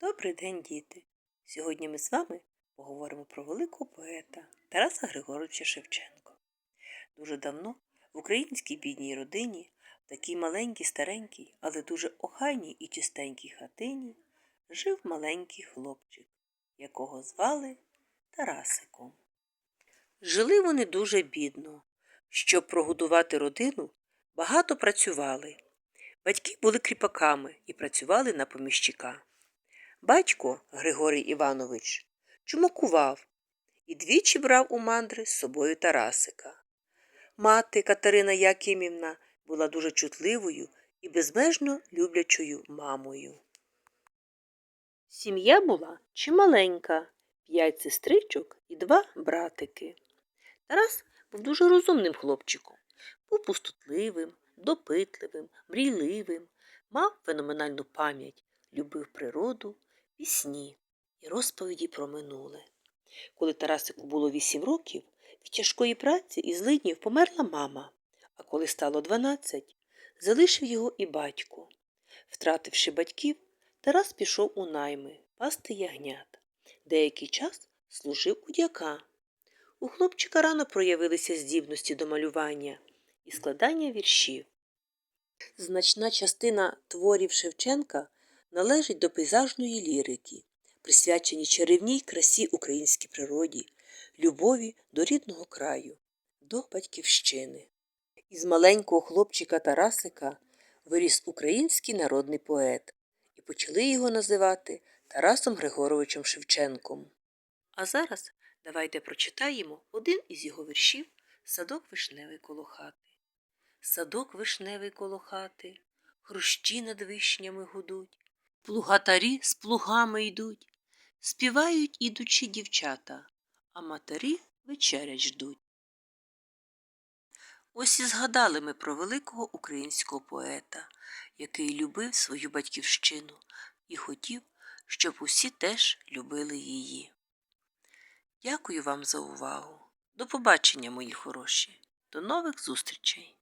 Добрий день, діти! Сьогодні ми з вами поговоримо про великого поета Тараса Григоровича Шевченка. Дуже давно в українській бідній родині, в такій маленькій, старенькій, але дуже охайній і чистенькій хатині, жив маленький хлопчик, якого звали Тарасиком. Жили вони дуже бідно. Щоб прогодувати родину, багато працювали. Батьки були кріпаками і працювали на поміщика. Батько Григорій Іванович чумакував і двічі брав у мандри з собою Тарасика. Мати Катерина Якимівна була дуже чутливою і безмежно люблячою мамою. Сім'я була чималенька, п'ять сестричок і два братики. Тарас був дуже розумним хлопчиком, був пустотливим, допитливим, мрійливим, мав феноменальну пам'ять, любив природу, пісні і розповіді про минуле. Коли Тарасику було вісім років, від тяжкої праці і злиднів померла мама, а коли стало дванадцять, залишив його і батько. Втративши батьків, Тарас пішов у найми пасти ягнят. Деякий час служив у дяка. У хлопчика рано проявилися здібності до малювання і складання віршів. Значна частина творів Шевченка належить до пейзажної лірики, присвячені чарівній красі українській природі, любові до рідного краю, до батьківщини. Із маленького хлопчика Тарасика виріс український народний поет, і почали його називати Тарасом Григоровичем Шевченком. А зараз давайте прочитаємо один із його віршів Садок вишневий коло хати. Садок вишневий коло хати, хрущі над вишнями гудуть, плугатарі з плугами йдуть, співають ідучі дівчата, а матері вечерять ждуть. Ось і згадали ми про великого українського поета, який любив свою батьківщину і хотів, щоб усі теж любили її. Дякую вам за увагу. До побачення, мої хороші. До нових зустрічей!